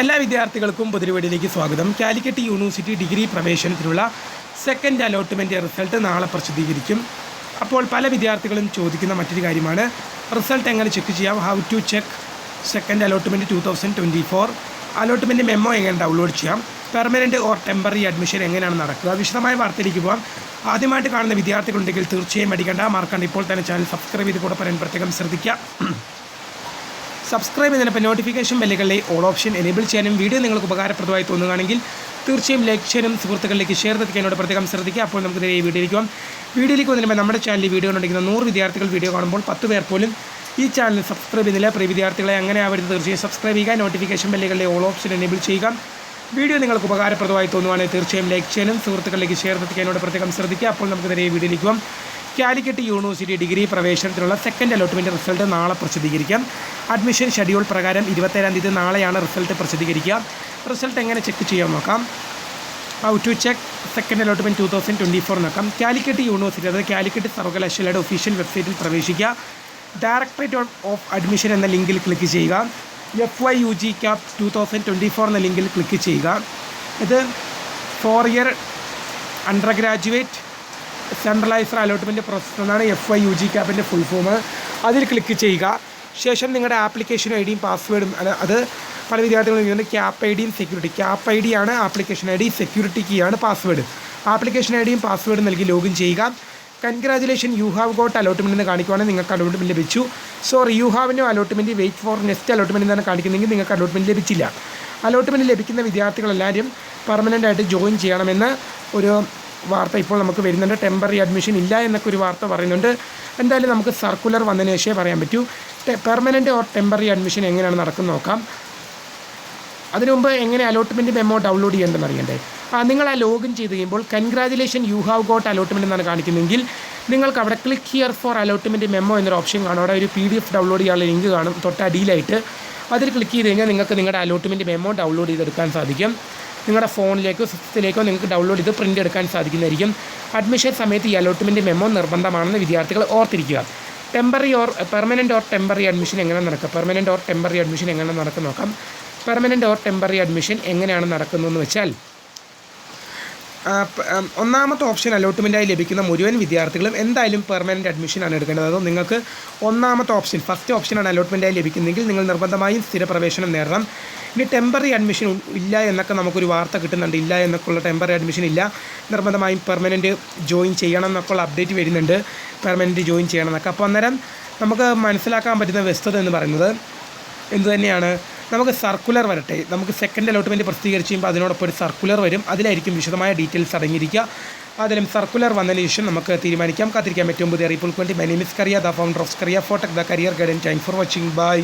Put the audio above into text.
എല്ലാ വിദ്യാർത്ഥികൾക്കും പൊതുപരിപാടിയിലേക്ക് സ്വാഗതം. കാലിക്കറ്റ് യൂണിവേഴ്സിറ്റി ഡിഗ്രി പ്രവേശനത്തിനുള്ള സെക്കൻഡ് അലോട്ട്മെന്റ് റിസൾട്ട് നാളെ പ്രസിദ്ധീകരിക്കും. അപ്പോൾ പല വിദ്യാർത്ഥികളും ചോദിക്കുന്ന മറ്റൊരു കാര്യമാണ്. റിസൾട്ട് എങ്ങനെ ചെക്ക് ചെയ്യാം? How to check second allotment two thousand twenty four allotment memo എങ്ങനെ ഡൗൺലോഡ് ചെയ്യാം? പെർമനന്റ് ഓർ ടെമ്പററി അഡ്മിഷൻ എങ്ങനെയാണ് നടക്കുക? വിശദമായ വാർത്തയിലേക്ക് പോകാം ആദ്യമായിട്ട് കാണുന്ന വിദ്യാർത്ഥികളുണ്ടെങ്കിൽ തീർച്ചയായും അടിക്കേണ്ട മാർക്കാണ് ഇപ്പോൾ തന്നെ ചാനൽ സബ്സ്ക്രൈബ് ചെയ്ത് കൂടെ പറയാൻ പ്രത്യേകം ശ്രദ്ധിക്കുക. സബ്സ്ക്രൈബ് ചെയ്തതിനൊപ്പം നോട്ടിഫിക്കേഷൻ ബെല്ലുകളിലെ ഓൾ ഓപ്ഷൻ എനേബിൾ ചെയ്യാനും വീഡിയോ നിങ്ങൾക്ക് ഉപകാരപ്രദമായി തോന്നുകയാണെങ്കിൽ തീർച്ചയായും ലൈക്ക് ചെയ്യാനും സുഹൃത്തുക്കളിലേക്ക് ഷെയർ എത്തിക്കാനോട് പ്രത്യേകം ശ്രദ്ധിക്കുക. അപ്പോൾ നമുക്ക് നേരെ വീഡിയോയിലേക്ക് വന്നിരുമ്പോൾ വീഡിയോയിലേക്ക് വന്നതിന് നമ്മുടെ ചാനലിൽ വീഡിയോ കണ്ടിരിക്കുന്ന നൂറ് വിദ്യാർത്ഥികൾ വീഡിയോ കാണുമ്പോൾ പത്ത് പേർ പോലും ഈ ചാനൽ സബ്സ്ക്രൈബ് ചെയ്യുന്നില്ല. പ്രിയ വിദ്യാർത്ഥികളെ അങ്ങനെ ആവരുത്. തീർച്ചയായും സബ്സ്ക്രൈബ് ചെയ്യുക നോട്ടിഫിക്കേഷൻ ബെല്ലുകളിലെ ഓൾ ഓപ്ഷൻ എനേബിൾ ചെയ്യുക. വീഡിയോ നിങ്ങൾക്ക് ഉപകാരപ്രദമായി തോന്നുവാണെങ്കിൽ തീർച്ചയായും ലൈക്ക് ചെയ്യാനും സുഹൃത്തുക്കളിലേക്ക് ഷെയർ എത്തിക്കാനോട് പ്രത്യേകം ശ്രദ്ധിക്കുക. അപ്പോൾ നമുക്ക് നേരെ വീഡിയോയിലേക്ക് കാലിക്കറ്റ് യൂണിവേഴ്സിറ്റി ഡിഗ്രി പ്രവേശനത്തിനുള്ള സെക്കൻഡ് അലോട്ട്മെന്റ് റിസൾട്ട് നാളെ പ്രസിദ്ധീകരിക്കാം. അഡ്മിഷൻ ഷെഡ്യൂൾ പ്രകാരം ഇരുപത്തേഴാം തീയതി നാളെയാണ് റിസൾട്ട് പ്രസിദ്ധീകരിക്കുക. റിസൾട്ട് എങ്ങനെ ചെക്ക് ചെയ്യാൻ നോക്കാം. How to check second allotment two thousand twenty four നോക്കാം. കാലിക്കറ്റ് യൂണിവേഴ്സിറ്റി അതായത് കാലിക്കറ്റ് സർവകലാശാലയുടെ ഒഫീഷ്യൽ വെബ്സൈറ്റിൽ പ്രവേശിക്കുക. ഡയറക്ടറേറ്റ് ഓഫ് അഡ്മിഷൻ എന്ന ലിങ്കിൽ ക്ലിക്ക് ചെയ്യുക. F Y U G CAP two thousand twenty four എന്ന ലിങ്കിൽ ക്ലിക്ക് ചെയ്യുക. ഇത് four year undergraduate centralised allotment process എന്നാണ് എഫ് ഐ യു ജി ക്യാപ്പിന്റെ ഫുൾ ഫോം അതിൽ ക്ലിക്ക് ചെയ്യുക. ശേഷം നിങ്ങളുടെ ആപ്ലിക്കേഷൻ ഐ ഡിയും പാസ്വേഡും അത് പല വിദ്യാർത്ഥികളും ചെയ്യുന്നത് ക്യാപ്പ് ഐ ഡിയും സെക്യൂരിറ്റി ക്യാപ്പ് ഐ ഡി ആണ് application I D security key ആണ് പാസ്വേഡ് ആപ്ലിക്കേഷൻ ഐ ഡിയും പാസ്വേഡും നൽകി ലോഗിൻ ചെയ്യുക. Congratulation you have got allotment എന്ന് കാണിക്കുവാണെങ്കിൽ നിങ്ങൾക്ക് അലോട്ട്മെന്റ് ലഭിച്ചു. Sorry you haven't allotment wait for next allotment എന്നാണ് കാണിക്കുന്നതെങ്കിൽ നിങ്ങൾക്ക് അലോട്ട്മെന്റ് ലഭിച്ചില്ല. അലോട്ട്മെന്റ് ലഭിക്കുന്ന വിദ്യാർത്ഥികളെല്ലാവരും പെർമനന്റ് ആയിട്ട് ജോയിൻ ചെയ്യണമെന്ന് ഒരു വാർത്ത ഇപ്പോൾ നമുക്ക് വരുന്നുണ്ട്. ടെമ്പററി അഡ്മിഷൻ ഇല്ല എന്നൊക്കെ ഒരു വാർത്ത പറയുന്നുണ്ട്. എന്തായാലും നമുക്ക് സർക്കുലർ വന്നതിന് ശേഷമേ പറയാൻ പറ്റൂ. പെർമനന്റ് ഓർ ടെമ്പററി അഡ്മിഷൻ എങ്ങനെയാണ് നടക്കുന്നത് നോക്കാം. അതിനു മുമ്പ് എങ്ങനെ അലോട്ട്മെന്റ് മെമ്മോ ഡൗൺലോഡ് ചെയ്യേണ്ടതെന്ന് അറിയണ്ടേ? ആ നിങ്ങൾ ആ ലോഗിൻ ചെയ്ത് കഴിയുമ്പോൾ congratulation you have got allotment എന്നാണ് കാണിക്കുന്നതെങ്കിൽ നിങ്ങൾക്ക് അവിടെ click here for allotment memo എന്നൊരു ഓപ്ഷൻ കാണും. അവിടെ ഒരു പി ഡി എഫ് ഡൗൺലോഡ് ചെയ്യാനുള്ള ലിങ്ക് കാണും. തൊട്ടടിയിലായിട്ട് അതിൽ ക്ലിക്ക് ചെയ്ത് കഴിഞ്ഞാൽ നിങ്ങൾക്ക് നിങ്ങളുടെ അലോട്ട്മെന്റ് മെമ്മോ ഡൗൺലോഡ് ചെയ്തെടുക്കാൻ സാധിക്കും. നിങ്ങളുടെ ഫോണിലേക്കോ സിസ്റ്റത്തിലേക്കോ നിങ്ങൾക്ക് ഡൗൺലോഡ് ചെയ്ത് പ്രിന്റ് എടുക്കാൻ സാധിക്കുന്നതായിരിക്കും. അഡ്മിഷൻ സമയത്ത് ഈ അലോട്ട്മെന്റ് മെമ്മോ നിർബന്ധമാണെന്ന് വിദ്യാർത്ഥികൾ ഓർത്തിരിക്കുക. Temporary or permanent or temporary admission എങ്ങനെ നടക്കുക പെർമനന്റ് ഓർ ടെമ്പററി അഡ്മിഷൻ എങ്ങനെ നടക്കും നോക്കാം? പെർമനന്റ് ഓർ ടെമ്പററി അഡ്മിഷൻ എങ്ങനെയാണ് നടക്കുന്നതെന്ന് വെച്ചാൽ ഒന്നാമത്തെ ഓപ്ഷൻ അലോട്ട്മെന്റായി ലഭിക്കുന്ന മുഴുവൻ വിദ്യാർത്ഥികളും എന്തായാലും പെർമനന്റ് അഡ്മിഷനാണ് എടുക്കേണ്ടത്. അതോ നിങ്ങൾക്ക് ഒന്നാമത്തെ ഓപ്ഷൻ ഫസ്റ്റ് ഓപ്ഷനാണ് അലോട്ട്മെന്റായി ലഭിക്കുന്നതെങ്കിൽ നിങ്ങൾ നിർബന്ധമായും സ്ഥിരപ്രവേശനം നേടണം. ഇനി ടെമ്പററി അഡ്മിഷൻ ഇല്ല എന്നൊക്കെ നമുക്കൊരു വാർത്ത കിട്ടുന്നുണ്ട്. ഇല്ല എന്നൊക്കെയുള്ള ടെമ്പററി അഡ്മിഷൻ ഇല്ല. നിർബന്ധമായും പെർമനന്റ് ജോയിൻ ചെയ്യണം എന്നൊക്കെയുള്ള അപ്ഡേറ്റ് വരുന്നുണ്ട്. പെർമനന്റ് ജോയിൻ ചെയ്യണം എന്നൊക്കെ. അപ്പോൾ അന്നേരം നമുക്ക് മനസ്സിലാക്കാൻ പറ്റുന്ന വ്യസ്തത എന്ന് പറയുന്നത് എന്തു തന്നെയാണ് നമുക്ക് സർക്കുലർ വരട്ടെ. നമുക്ക് സെക്കൻഡ് അലോട്ട്മെന്റ് പ്രസിദ്ധീകരിച്ച് കഴിയുമ്പോൾ അതിനോടൊപ്പം ഒരു സർക്കുലർ വരും. അതിലായിരിക്കും വിശദമായ ഡീറ്റെയിൽസ് അടങ്ങിയിരിക്കുക. അതിലും സർക്കുലർ വന്നതിന് ശേഷം നമുക്ക് തീരുമാനിക്കാം. കാത്തിരിക്കാൻ ഏറ്റവും പുതിയ അറിയിപ്പുകൾക്ക് വേണ്ടി my Kariya the founder of കറിയ ഫോട്ടക് the career guidance thank for watching bye